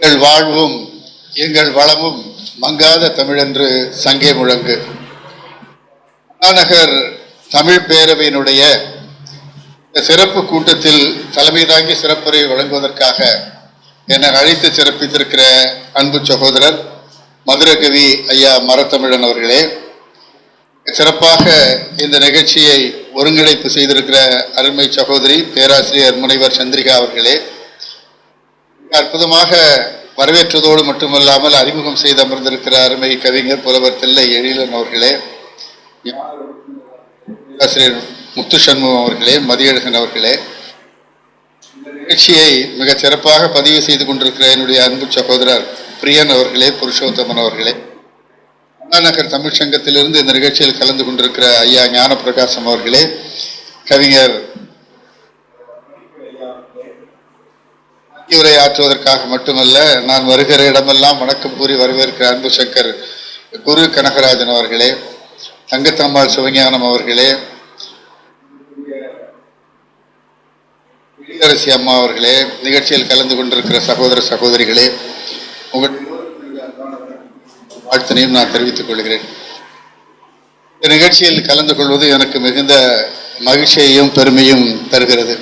எங்கள் வாழ்வும் எங்கள் வளமும் மங்காத தமிழென்று சங்கே முழங்கு. மாநகர் தமிழ் பேரவையினுடைய சிறப்பு கூட்டத்தில் தலைமை தாங்கி சிறப்புரை வழங்குவதற்காக என்னை அழைத்து சிறப்பித்திருக்கிற அன்பு சகோதரர் மதுரகவி ஐயா மரத்தமிழன் அவர்களே சிறப்பாக இந்த நிகழ்ச்சியை ஒருங்கிணைப்பு செய்திருக்கிற அருமை சகோதரி பேராசிரியர் முனைவர் சந்திரிகா அவர்களே அற்புதமாக வரவேற்றதோடு மட்டுமல்லாமல் அறிமுகம் செய்து அமர்ந்திருக்கிற அருமை கவிஞர் புலவர் தில்லை எழிலன் அவர்களே ஆசிரியர் முத்து சண்முகம் அவர்களே மதியழகன் அவர்களே இந்த நிகழ்ச்சியை மிகச் சிறப்பாக பதிவு செய்து கொண்டிருக்கிற என்னுடைய அன்பு சகோதரர் பிரியன் அவர்களே புருஷோத்தமன் அவர்களே. அண்ணாநகர் தமிழ்ச்சங்கத்திலிருந்து இந்த நிகழ்ச்சியில் கலந்து கொண்டிருக்கிற ஐயா ஞானப்பிரகாசம் அவர்களே கவிஞர் உரை ஆற்றுவதற்காக மட்டுமல்ல நான் வருகிற இடமெல்லாம் வணக்கம் கூறி வரவேற்கிற அன்பு சங்கர் குரு கனகராஜன் அவர்களே தங்கத்தம்பாள் சிவஞானம் அவர்களே எழிலரசி அம்மா அவர்களே நிகழ்ச்சியில் கலந்து கொண்டிருக்கிற சகோதர சகோதரிகளே உங்கள் வாழ்த்தினையும் நான் தெரிவித்துக் கொள்கிறேன். இந்த நிகழ்ச்சியில் கலந்து கொள்வது எனக்கு மிகுந்த மகிழ்ச்சியையும் பெருமையும் தருகிறது.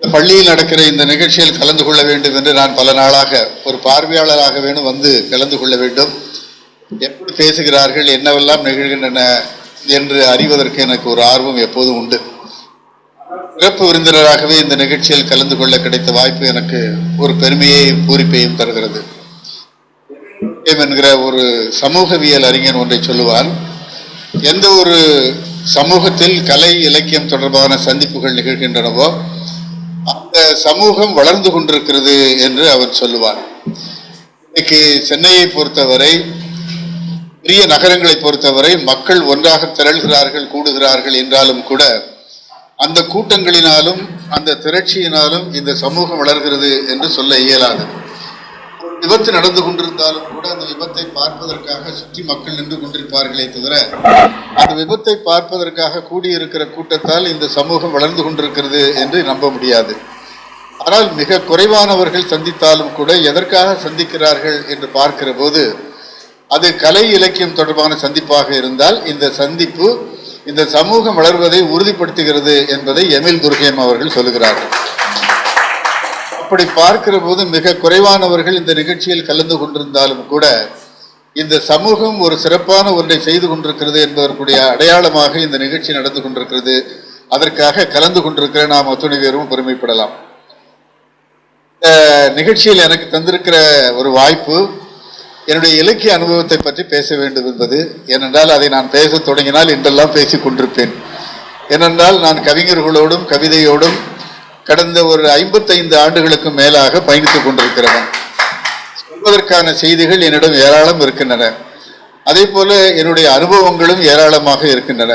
பள்ளியில் நடக்கிற இந்த நிகழ்ச்சியில் கலந்து கொள்ள வேண்டும் என்று நான் பல நாளாக ஒரு பார்வையாளராக வேணும் வந்து கலந்து கொள்ள வேண்டும். எப்படி பேசுகிறார்கள் என்னவெல்லாம் நிகழ்கின்றன என்று அறிவதற்கு எனக்கு ஒரு ஆர்வம் எப்போதும் உண்டு. சிறப்பு விருந்தினராகவே இந்த நிகழ்ச்சியில் கலந்து கொள்ள கிடைத்த வாய்ப்பு எனக்கு ஒரு பெருமையையும் பூரிப்பையும் தருகிறது. என்கிற ஒரு சமூகவியல் அறிஞர் ஒன்றை சொல்லுவான் எந்த ஒரு சமூகத்தில் கலை இலக்கியம் தொடர்பான சந்திப்புகள் நிகழ்கின்றனவோ அந்த சமூகம் வளர்ந்து கொண்டிருக்கிறது என்று அவர் சொல்லுவார். இன்னைக்கு சென்னையை பொறுத்தவரை பெரிய நகரங்களை பொறுத்தவரை மக்கள் ஒன்றாக திரள்கிறார்கள் கூடுகிறார்கள் என்றாலும் கூட அந்த கூட்டங்களினாலும் அந்த திரட்சியினாலும் இந்த சமூகம் வளர்கிறது என்று சொல்ல இயலாது. விபத்து நடந்து கொண்டிருந்தாலும் கூட அந்த விபத்தை பார்ப்பதற்காக சுற்றி மக்கள் நின்று கொண்டிருப்பார்களே தவிர அந்த விபத்தை பார்ப்பதற்காக கூடியிருக்கிற கூட்டத்தால் இந்த சமூகம் வளர்ந்து கொண்டிருக்கிறது என்று நம்ப முடியாது. ஆனால் மிக குறைவானவர்கள் சந்தித்தாலும் கூட எதற்காக சந்திக்கிறார்கள் என்று பார்க்கிற போது அது கலை இலக்கியம் தொடர்பான சந்திப்பாக இருந்தால் இந்த சந்திப்பு இந்த சமூகம் வளர்வதை உறுதிப்படுத்துகிறது என்பதை எமில் துர்கேம் அவர்கள் சொல்லுகிறார்கள் அப்படி பார்க்கிற போது மிக குறைவானவர்கள் இந்த நிகழ்ச்சியில் கலந்து கொண்டிருந்தாலும் கூட இந்த சமூகம் ஒரு சிறப்பான ஒன்றை செய்து கொண்டிருக்கிறது என்பதற்குடைய அடையாளமாக இந்த நிகழ்ச்சி நடந்து கொண்டிருக்கிறது. அதற்காக கலந்து கொண்டிருக்கிற நாம் அத்துணை பேரும் பெருமைப்படலாம். இந்த நிகழ்ச்சியில் எனக்கு தந்திருக்கிற ஒரு வாய்ப்பு என்னுடைய இலக்கிய அனுபவத்தை பற்றி பேச வேண்டும் என்பது. ஏனென்றால் அதை நான் பேசத் தொடங்கினால் இன்றெல்லாம் பேசிக் கொண்டிருப்பேன். ஏனென்றால் நான் கவிஞர்களோடும் கவிதையோடும் கடந்த ஒரு ஐம்பத்தைந்து ஆண்டுகளுக்கு மேலாக பயணித்துக் கொண்டிருக்கிறவன். சொல்வதற்கான செய்திகள் என்னிடம் ஏராளம் இருக்கின்றன. அதே போல என்னுடைய அனுபவங்களும் ஏராளமாக இருக்கின்றன.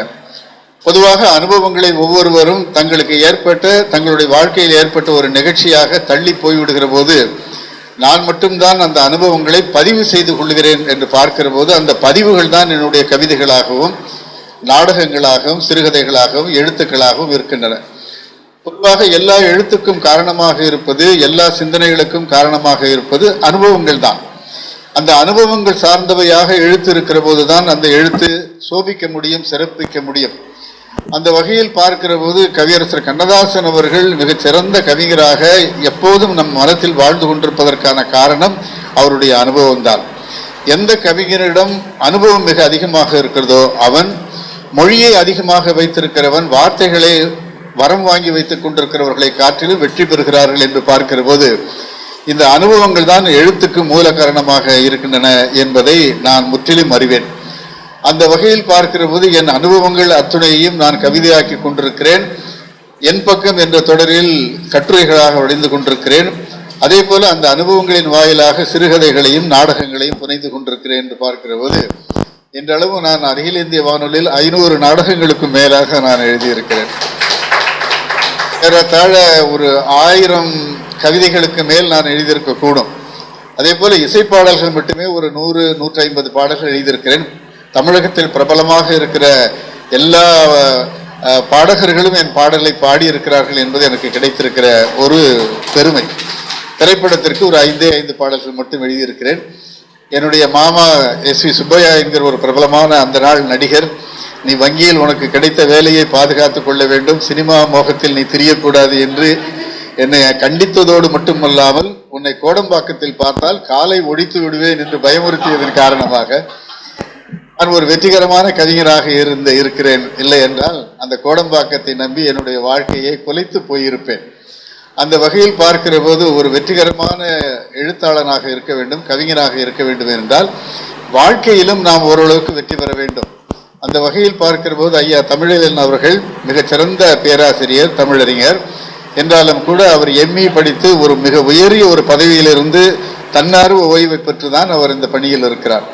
பொதுவாக அனுபவங்களை ஒவ்வொருவரும் தங்களுக்கு ஏற்பட்ட தங்களுடைய வாழ்க்கையில் ஏற்பட்ட ஒரு நிகழ்ச்சியாக தள்ளி போய்விடுகிற போது நான் மட்டும்தான் அந்த அனுபவங்களை பதிவு செய்து கொள்கிறேன் என்று பார்க்கிற போது அந்த பதிவுகள் தான் என்னுடைய கவிதைகளாகவும் நாடகங்களாகவும் சிறுகதைகளாகவும் எழுத்துக்களாகவும் இருக்கின்றன. பொதுவாக எல்லா எழுத்துக்கும் காரணமாக இருப்பது எல்லா சிந்தனைகளுக்கும் காரணமாக இருப்பது அனுபவங்கள் தான். அந்த அனுபவங்கள் சார்ந்தவையாக எழுத்து இருக்கிற போதுதான் அந்த எழுத்து சோபிக்க முடியும் சிறப்பிக்க முடியும். அந்த வகையில் பார்க்கிற போது கவியரசர் கண்ணதாசன் அவர்கள் மிகச்சிறந்த கவிஞராக எப்போதும் நம் மனத்தில் வாழ்ந்து கொண்டிருப்பதற்கான காரணம் அவருடைய அனுபவம்தான். எந்த கவிஞரிடம் அனுபவம் மிக அதிகமாக இருக்கிறதோ அவன் மொழியை அதிகமாக வைத்திருக்கிறவன் வார்த்தைகளை வரம் வாங்கி வைத்துக் கொண்டிருக்கிறவர்களை காற்றிலும் வெற்றி பெறுகிறார்கள் என்று பார்க்கிற போது இந்த அனுபவங்கள் தான் எழுத்துக்கு மூல காரணமாக இருக்கின்றன என்பதை நான் முற்றிலும் அறிவேன். அந்த வகையில் பார்க்கிற போது என் அனுபவங்கள் அத்துணையையும் நான் கவிதையாக்கி கொண்டிருக்கிறேன். என் பக்கம் என்ற தொடரில் கட்டுரைகளாக வடிந்து கொண்டிருக்கிறேன். அதே போல அந்த அனுபவங்களின் வாயிலாக சிறுகதைகளையும் நாடகங்களையும் புனைந்து கொண்டிருக்கிறேன் என்று பார்க்கிற போது இன்றளவு நான் அகில இந்திய வானொலியில் ஐநூறு நாடகங்களுக்கும் மேலாக நான் எழுதியிருக்கிறேன். ஏறத்தாழ ஒரு ஆயிரம் கவிதைகளுக்கு மேல் நான் எழுதியிருக்க கூடும். அதே போல இசைப்பாடல்கள் மட்டுமே ஒரு நூறு நூற்றி ஐம்பது பாடல்கள் எழுதியிருக்கிறேன். தமிழகத்தில் பிரபலமாக இருக்கிற எல்லா பாடகர்களும் என் பாடலை பாடியிருக்கிறார்கள் என்பது எனக்கு கிடைத்திருக்கிற ஒரு பெருமை. திரைப்படத்திற்கு ஒரு ஐந்தே ஐந்து பாடல்கள் மட்டும் எழுதியிருக்கிறேன். என்னுடைய மாமா எஸ் வி சுப்பையா என்கிற ஒரு பிரபலமான அந்த நாள் நடிகர். நீ வங்கியில் உனக்கு கிடைத்த வேலையை பாதுகாத்து கொள்ள வேண்டும். சினிமா மோகத்தில் நீ திரியக்கூடாது என்று என்னை கண்டித்ததோடு மட்டுமல்லாமல் உன்னை கோடம்பாக்கத்தில் பார்த்தால் காலை ஒடித்து விடுவேன் என்று பயமுறுத்தியதன் காரணமாக நான் ஒரு வெற்றிகரமான கவிஞராக இருந்த இருக்கிறேன். இல்லை என்றால் அந்த கோடம்பாக்கத்தை நம்பி என்னுடைய வாழ்க்கையை கொலைத்து போயிருப்பேன். அந்த வகையில் பார்க்கிற போது ஒரு வெற்றிகரமான எழுத்தாளனாக இருக்க வேண்டும் கவிஞராக இருக்க வேண்டும் என்றால் வாழ்க்கையிலும் நாம் ஓரளவுக்கு வெற்றி பெற வேண்டும். அந்த வகையில் பார்க்கிற போது ஐயா தமிழன் அவர்கள் மிகச்சிறந்த பேராசிரியர் தமிழறிஞர். என்றாலும் கூட அவர் எம்இ படித்து ஒரு மிக உயரிய ஒரு பதவியிலிருந்து தன்னார்வ ஓய்வை பெற்றுதான் அவர் இந்த பணியில் இருக்கிறார்.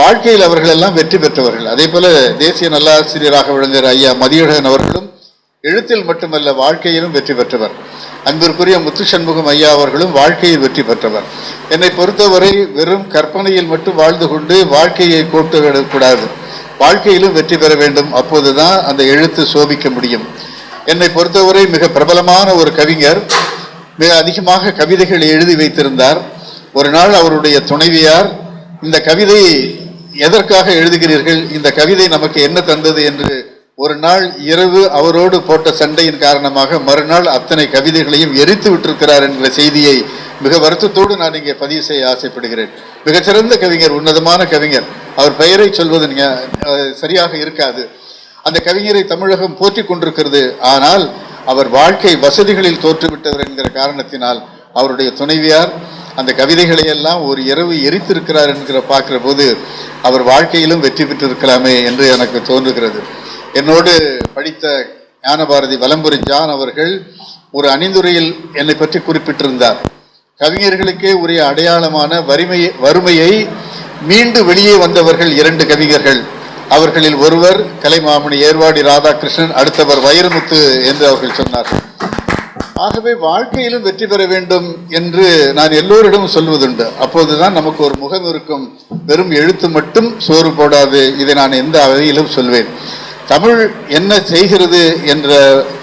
வாழ்க்கையில் அவர்கள் எல்லாம் வெற்றி பெற்றவர்கள். அதே போல தேசிய நல்லாசிரியராக விளங்குகிற ஐயா மதியழகன் அவர்களும் எழுத்தில் மட்டுமல்ல வாழ்க்கையிலும் வெற்றி பெற்றவர். அன்பிற்குரிய முத்து சண்முகம் ஐயா அவர்களும் வாழ்க்கையில் வெற்றி பெற்றவர். என்னை பொறுத்தவரை வெறும் கற்பனையில் மட்டும் வாழ்ந்து கொண்டு வாழ்க்கையை கோட்டு விடக்கூடாது வாழ்க்கையிலும் வெற்றி பெற வேண்டும். அப்போதுதான் அந்த எழுத்து சோபிக்க முடியும். என்னை பொறுத்தவரை மிக பிரபலமான ஒரு கவிஞர் மிக அதிகமாக கவிதைகள் எழுதி வைத்திருந்தார். ஒரு நாள் அவருடைய துணைவியார் இந்த கவிதை எதற்காக எழுதுகிறீர்கள்? இந்த கவிதை நமக்கு என்ன தந்தது? என்று ஒரு நாள் இரவு அவரோடு போட்ட சண்டையின் காரணமாக மறுநாள் அத்தனை கவிதைகளையும் எரித்து விட்டிருக்கிறார் என்ற செய்தியை மிக வருத்தத்தோடு நான் இங்கே பதிவு செய்ய ஆசைப்படுகிறேன். மிகச்சிறந்த கவிஞர் உன்னதமான கவிஞர். அவர் பெயரை சொல்வது சரியாக இருக்காது. அந்த கவிஞரை தமிழகம் போற்றி கொண்டிருக்கிறது. ஆனால் அவர் வாழ்க்கை வசதிகளில் தோற்றுவிட்டவர் என்கிற காரணத்தினால் அவருடைய துணைவியார் அந்த கவிதைகளை எல்லாம் ஒரு இரவு எரித்திருக்கிறார் என்கிற பார்க்கிற போது அவர் வாழ்க்கையிலும் வெற்றி பெற்றிருக்கலாமே என்று எனக்கு தோன்றுகிறது. என்னோடு படித்த ஞானபாரதி வலம்புரி ஜான் அவர்கள் ஒரு அணிந்துரையில் என்னை பற்றி குறிப்பிட்டிருந்தார். கவிஞர்களுக்கே உரிய அடையாளமான வறுமையை வறுமையை மீண்டு வெளியே வந்தவர்கள் இரண்டு கவிஞர்கள். அவர்களில் ஒருவர் கலைமாமணி ஏர்வாடி ராதாகிருஷ்ணன் அடுத்தவர் வைரமுத்து என்று அவர்கள் சொன்னார்கள் ஆகவே வாழ்க்கையிலும் வெற்றி பெற வேண்டும் என்று நான் எல்லோரிடமும் சொல்வதுண்டு. அப்போதுதான் நமக்கு ஒரு முகம் இருக்கும். வெறும் எழுத்து மட்டும் சோறு போடாது. இதை நான் எந்த வகையிலும் சொல்வேன். தமிழ் என்ன செய்கிறது என்ற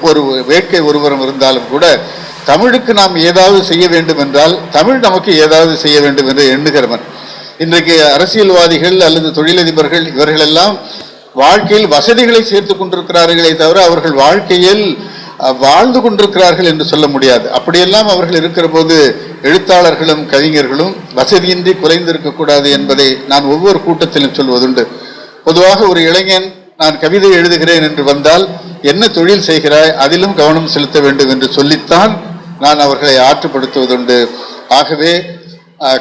ஒரு வேட்கை ஒருவரும் இருந்தாலும் கூட தமிழுக்கு நாம் ஏதாவது செய்ய வேண்டும் என்றால் தமிழ் நமக்கு ஏதாவது செய்ய வேண்டும் என்று எண்ணுகிறவன். இன்றைக்கு அரசியல்வாதிகள் அல்லது தொழிலதிபர்கள் இவர்களெல்லாம் வாழ்க்கையில் வசதிகளை சேர்த்து கொண்டிருக்கிறார்களே தவிர அவர்கள் வாழ்க்கையில் வாழ்ந்து கொண்டிருக்கிறார்கள் என்று சொல்ல முடியாது. அப்படியெல்லாம் அவர்கள் இருக்கிற போது எழுத்தாளர்களும் கவிஞர்களும் வசதியின்றி குறைந்திருக்கக்கூடாது என்பதை நான் ஒவ்வொரு கூட்டத்திலும் சொல்வதுண்டு. பொதுவாக ஒரு இளைஞன் நான் கவிதை எழுதுகிறேன் என்று வந்தால் என்ன தொழில் செய்கிறாய்? அதிலும் கவனம் செலுத்த வேண்டும் என்று சொல்லித்தான் நான் அவர்களை ஆற்றுப்படுத்துவதுண்டு. ஆகவே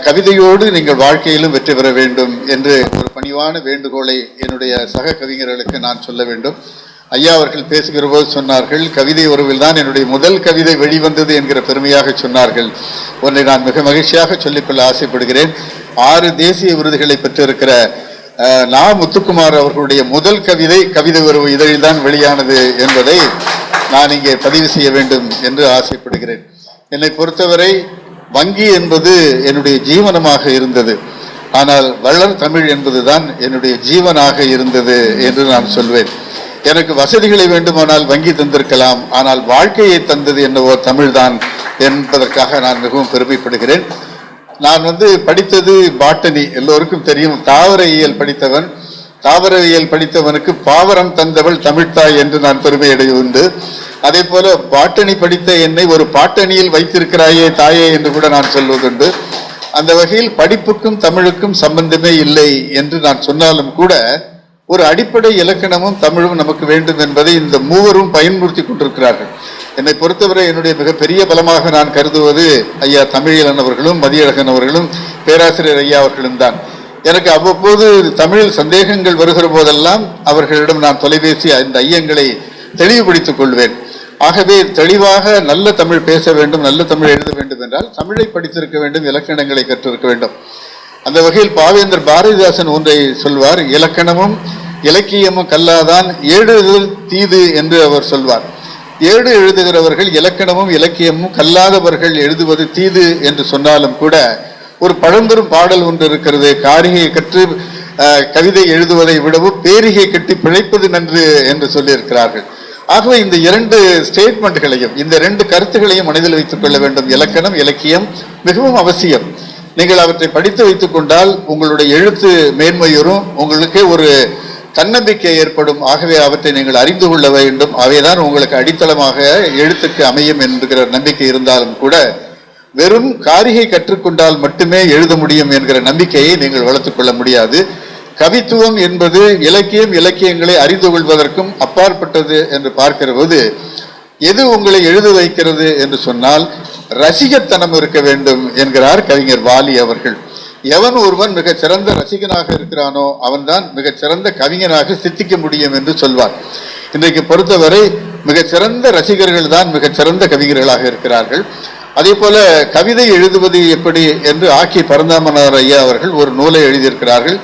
கவிதையோடு நீங்கள் வாழ்க்கையிலும் வெற்றி பெற வேண்டும் என்று ஒரு பணிவான வேண்டுகோளை என்னுடைய சக கவிஞர்களுக்கு நான் சொல்ல வேண்டும். ஐயா அவர்கள் பேசுகிற போது சொன்னார்கள் கவிதை உறவில் தான் என்னுடைய முதல் கவிதை வெளிவந்தது என்கிற பெருமையாக சொன்னார்கள். ஒன்றை நான் மிக மகிழ்ச்சியாக சொல்லிக்கொள்ள ஆசைப்படுகிறேன். ஆறு தேசிய விருதுகளை பெற்றிருக்கிற நா முத்துக்குமார் அவர்களுடைய முதல் கவிதை கவிதை உறவு இதழில் தான் வெளியானது என்பதை நான் இங்கே பதிவு செய்ய வேண்டும் என்று ஆசைப்படுகிறேன். என்னை பொறுத்தவரை வங்கி என்பது என்னுடைய ஜீவனமாக இருந்தது. ஆனால் வள்ளல் தமிழ் என்பதுதான் என்னுடைய ஜீவனாக இருந்தது என்று நான் சொல்வேன். எனக்கு வசதிகளை வேண்டுமானால் வங்கி தந்திருக்கலாம். ஆனால் வாழ்க்கையை தந்தது என்னவோ தமிழ்தான் என்பதற்காக நான் மிகவும் பெருமைப்படுகிறேன். நான் வந்து படித்தது பாட்டனி எல்லோருக்கும் தெரியும். தாவரையியல் படித்தவன். தாவரவியல் படித்தவனுக்கு பாவரம் தந்தவள் தமிழ்த்தாய் என்று நான் பெருமையடைய உண்டு. அதே போல பாட்டணி படித்த என்னை ஒரு பாட்டணியில் வைத்திருக்கிறாயே தாயே என்று கூட நான் சொல்வதுண்டு. அந்த வகையில் படிப்புக்கும் தமிழுக்கும் சம்பந்தமே இல்லை என்று நான் சொன்னாலும் கூட ஒரு அடிப்படை இலக்கணமும் தமிழும் நமக்கு வேண்டும் என்பதை இந்த மூவரும் பயன்படுத்தி கொண்டிருக்கிறார்கள். என்னை பொறுத்தவரை என்னுடைய மிகப்பெரிய பலமாக நான் கருதுவது ஐயா தமிழிலன் அவர்களும் மதியழகன் அவர்களும் பேராசிரியர் ஐயா அவர்களும் தான் எனக்கு அவ்வப்போது தமிழில் சந்தேகங்கள் வருகிற போதெல்லாம் அவர்களிடம் நான் தொலைபேசி அந்த ஐயங்களை தெளிவுபடுத்திக் கொள்வேன். ஆகவே தெளிவாக நல்ல தமிழ் பேச வேண்டும் நல்ல தமிழ் எழுத வேண்டும் என்றால் தமிழை படித்திருக்க வேண்டும் இலக்கணங்களை கற்றிருக்க வேண்டும். அந்த வகையில் பாவேந்தர் பாரதிதாசன் ஒன்றை சொல்வார் இலக்கணமும் இலக்கியமும் கல்லாதான் ஏழுதல் தீது என்று அவர் சொல்வார். ஏடு எழுதுகிறவர்கள் இலக்கணமும் இலக்கியமும் கல்லாதவர்கள் எழுதுவது தீது என்று சொன்னாலும் கூட ஒரு பழம்பெரும் பாடல் ஒன்று இருக்கிறது. காரிகை கற்று கவிதை எழுதுவதை விடவும் பேரிகை கட்டி பிழைப்பது நன்று என்று சொல்லியிருக்கிறார்கள். ஆகவே இந்த இரண்டு ஸ்டேட்மெண்ட்களையும் இந்த ரெண்டு கருத்துகளையும் மனதில் வைத்துக் கொள்ள வேண்டும். இலக்கணம் இலக்கியம் மிகவும் அவசியம். நீங்கள் அவற்றை படித்து வைத்துக் கொண்டால் உங்களுடைய எழுத்து மேன்மையுறும் உங்களுக்கே ஒரு தன்னம்பிக்கை ஏற்படும். ஆகவே அவற்றை நீங்கள் அறிந்து கொள்ள வேண்டும். அவைதான் உங்களுக்கு அடித்தளமாக எழுத்துக்கு அமையும் என்கிற நம்பிக்கை இருந்தாலும் கூட வெறும் காரிகை கற்றுக்கொண்டால் மட்டுமே எழுத முடியும் என்கிற நம்பிக்கையை நீங்கள் வளர்த்துக் கொள்ள முடியாது. கவித்துவம் என்பது இலக்கியம் இலக்கியங்களை அறிந்து கொள்வதற்கும் அப்பாற்பட்டது என்று பார்க்கிற போது எது உங்களை எழுத வைக்கிறது என்று சொன்னால் ரசிகத்தனம் இருக்க வேண்டும் என்கிறார் கவிஞர் வாலி அவர்கள். எவன் ஒருவன் மிகச் சிறந்த ரசிகனாக இருக்கிறானோ அவன்தான் மிகச் சிறந்த கவிஞனாக சித்திக்க முடியும் என்று சொல்வார். இன்றைக்கு பொறுத்தவரை மிகச்சிறந்த ரசிகர்கள் தான் மிகச் சிறந்த கவிஞர்களாக இருக்கிறார்கள். அதே போல கவிதை எழுதுவது எப்படி என்று ஆக்கி பரந்தாமனார் ஐயா அவர்கள் ஒரு நூலை எழுதியிருக்கிறார்கள்.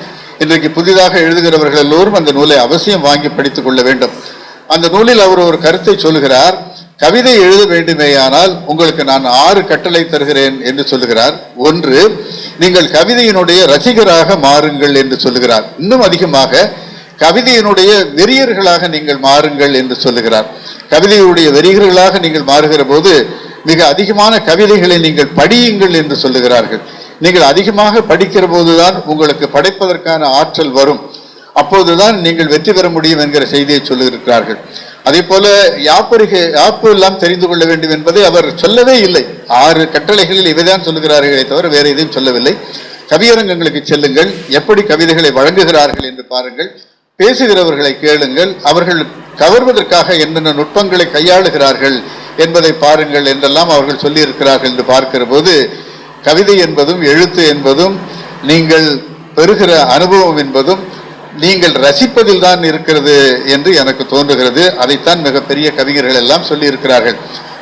இன்றைக்கு புதிதாக எழுதுகிறவர்கள் எல்லோரும் அந்த நூலை அவசியம் வாங்கி படித்துக் கொள்ள வேண்டும். அந்த நூலில் அவர் ஒரு கருத்தை சொல்லுகிறார். கவிதை எழுத வேண்டுமேயானால் உங்களுக்கு நான் ஆறு கட்டளை தருகிறேன் என்று சொல்லுகிறார். ஒன்று நீங்கள் கவிதையினுடைய ரசிகராக மாறுங்கள் என்று சொல்லுகிறார். இன்னும் அதிகமாக கவிதையினுடைய வெறியர்களாக நீங்கள் மாறுங்கள் என்று சொல்லுகிறார். கவிதையுடைய வெறியர்களாக நீங்கள் மாறுகிற போது மிக அதிகமான கவிதைகளை நீங்கள் படியுங்கள் என்று சொல்லுகிறார்கள். நீங்கள் அதிகமாக படிக்கிற போதுதான் உங்களுக்கு படைப்பதற்கான ஆற்றல் வரும். அப்போதுதான் நீங்கள் வெற்றி பெற முடியும் என்கிற செய்தியை சொல்லியிருக்கிறார்கள். அதே போல யாப்பருக யாப்பு எல்லாம் தெரிந்து கொள்ள வேண்டும் என்பதை அவர் சொல்லவே இல்லை. ஆறு கட்டளைகளில் இவைதான் சொல்லுகிறார்களே தவிர வேற எதையும் சொல்லவில்லை. கவியரங்கங்களுக்கு செல்லுங்கள். எப்படி கவிதைகளை வழங்குகிறார்கள் என்று பாருங்கள். பேசுகிறவர்களை கேளுங்கள். அவர்கள் கவர்வதற்காக என்னென்ன நுட்பங்களை கையாளுகிறார்கள் என்பதை பாருங்கள் என்றெல்லாம் அவர்கள் சொல்லியிருக்கிறார்கள் என்று பார்க்கிற போது கவிதை என்பதும் எழுத்து என்பதும் நீங்கள் பெறுகிற அனுபவம் என்பதும் நீங்கள் ரசிப்பதில் தான் இருக்கிறது என்று எனக்கு தோன்றுகிறது. அதைத்தான் மிகப்பெரிய கவிஞர்கள் எல்லாம் சொல்லியிருக்கிறார்கள்.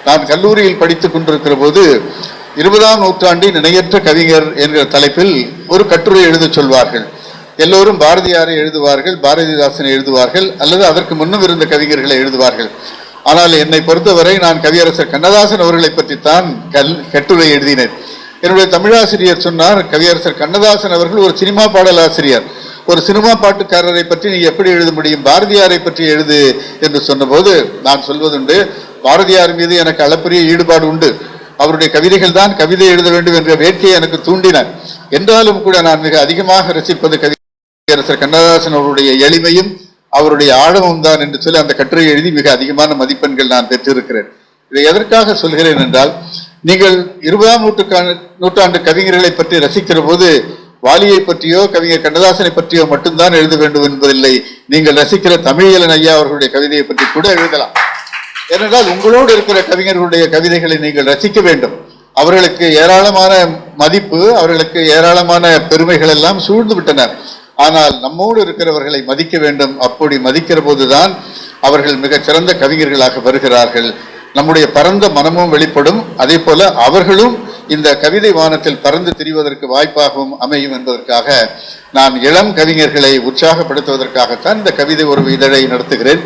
நான் கல்லூரியில் படித்துக் கொண்டிருக்கிற போது இருபதாம் நூற்றாண்டின் இணையற்ற கவிஞர் என்கிற தலைப்பில் ஒரு கட்டுரை எழுதச் சொல்வார்கள். எல்லோரும் பாரதியாரை எழுதுவார்கள் பாரதிதாசனை எழுதுவார்கள் அல்லது அதற்கு முன்னும் இருந்த கவிஞர்களை எழுதுவார்கள். ஆனால் என்னை பொறுத்தவரை நான் கவியரசர் கண்ணதாசன் அவர்களை பற்றித்தான் கல் கட்டுரை எழுதினேன். என்னுடைய தமிழாசிரியர் சொன்னார் கவியரசர் கண்ணதாசன் அவர்கள் ஒரு சினிமா பாடலாசிரியர். ஒரு சினிமா பாட்டுக்காரரை பற்றி நீ எப்படி எழுத முடியும்? பாரதியாரை பற்றி எழுது என்று சொன்னபோது நான் சொல்வதுண்டு பாரதியார் மீது எனக்கு அளப்பரிய ஈடுபாடு உண்டு. அவருடைய கவிதைகள் தான் கவிதை எழுத வேண்டும் என்ற வேட்கையை எனக்கு தூண்டின. என்றாலும் கூட நான் மிக அதிகமாக ரசிப்பது கவியரசர் கண்ணதாசன் அவருடைய எளிமையும் அவருடைய ஆழமும் தான் என்று சொல்லி அந்த கட்டுரை எழுதி மிக அதிகமான மதிப்பெண்கள் நான் பெற்றிருக்கிறேன். இதை எதற்காக சொல்கிறேன் என்றால் நீங்கள் இருபதாம் நூற்றுக்கான நூற்றாண்டு கவிஞர்களை பற்றி ரசிக்கிற போது வாலியை பற்றியோ கவிஞர் கண்ணதாசனை பற்றியோ மட்டும்தான் எழுத வேண்டும் என்பதில்லை. நீங்கள் ரசிக்கிற தமிழியலன் ஐயா அவர்களுடைய கவிதையை பற்றி கூட எழுதலாம். ஏனென்றால் உங்களோடு இருக்கிற கவிஞர்களுடைய கவிதைகளை நீங்கள் ரசிக்க வேண்டும். அவர்களுக்கு ஏராளமான மதிப்பு அவர்களுக்கு ஏராளமான பெருமைகள் எல்லாம் சூழ்ந்து விட்டன. ஆனால் நம்மோடு இருக்கிறவர்களை மதிக்க வேண்டும். அப்படி மதிக்கிற போதுதான் அவர்கள் மிகச் சிறந்த கவிஞர்களாக வருகிறார்கள். நம்முடைய பரந்த மனமும் வெளிப்படும். அதே போல அவர்களும் இந்த கவிதை வானத்தில் பறந்து திரிவதற்கு வாய்ப்பாகவும் அமையும் என்பதற்காக நான் இளம் கவிஞர்களை உற்சாகப்படுத்துவதற்காகத்தான் இந்த கவிதை ஒரு இதழை நடத்துகிறேன்.